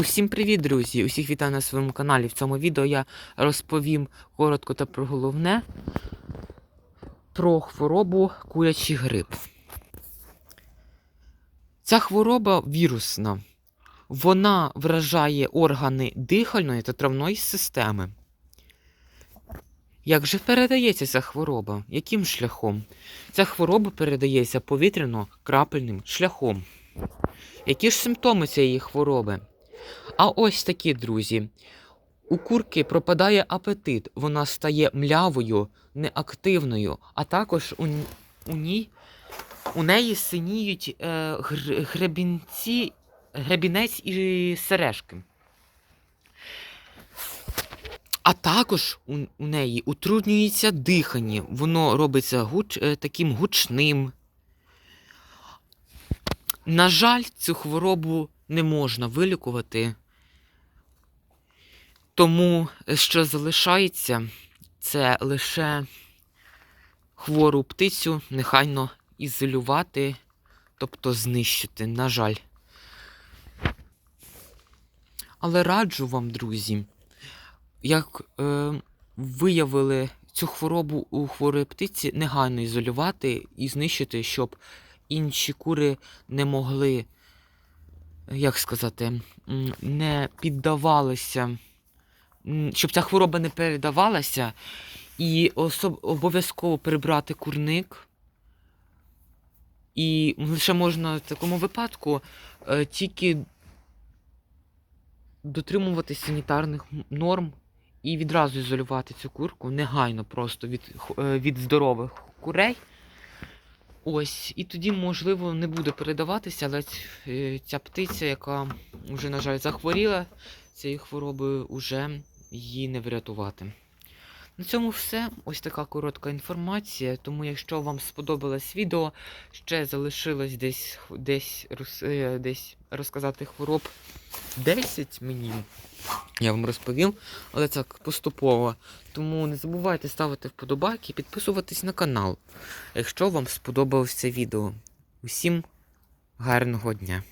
Усім привіт, друзі! Усіх вітаю на своєму каналі. В цьому відео я розповім коротко та про головне про хворобу курячий грип. Ця хвороба вірусна. Вона вражає органи дихальної та травної системи. Як же передається ця хвороба? Яким шляхом? Ця хвороба передається повітряно-крапельним шляхом. Які ж симптоми цієї хвороби? А ось такі, друзі. У курки пропадає апетит, вона стає млявою, неактивною, а також у, у ній у неї синіють е, гр- гребінці, гребінець і сережки. А також у, у неї утруднюється дихання, воно робиться гуч, е, таким гучним. На жаль, цю хворобу не можна вилікувати. Тому, е, що залишається, це лише хвору птицю нехайно ізолювати, тобто знищити, на жаль. Але раджу вам, друзі, як е, виявили цю хворобу у хворої птиці, негайно ізолювати і знищити, щоб інші кури не могли, як сказати, не піддавалися, щоб ця хвороба не передавалася, і обов'язково прибрати курник. І лише можна в такому випадку е, тільки дотримуватись санітарних норм і відразу ізолювати цю курку негайно просто від, е, від здорових курей. Ось, і тоді, можливо, не буде передаватися, але е, ця птиця, яка вже, на жаль, захворіла цією хворобою, уже її не врятувати. На цьому все. Ось така коротка інформація. Тому, якщо вам сподобалось відео, ще залишилось десь, десь, е, десь розказати хвороб 10 мені. Я вам розповім, але це поступово. Тому не забувайте ставити вподобайки і підписуватись на канал, якщо вам сподобалось це відео. Усім гарного дня!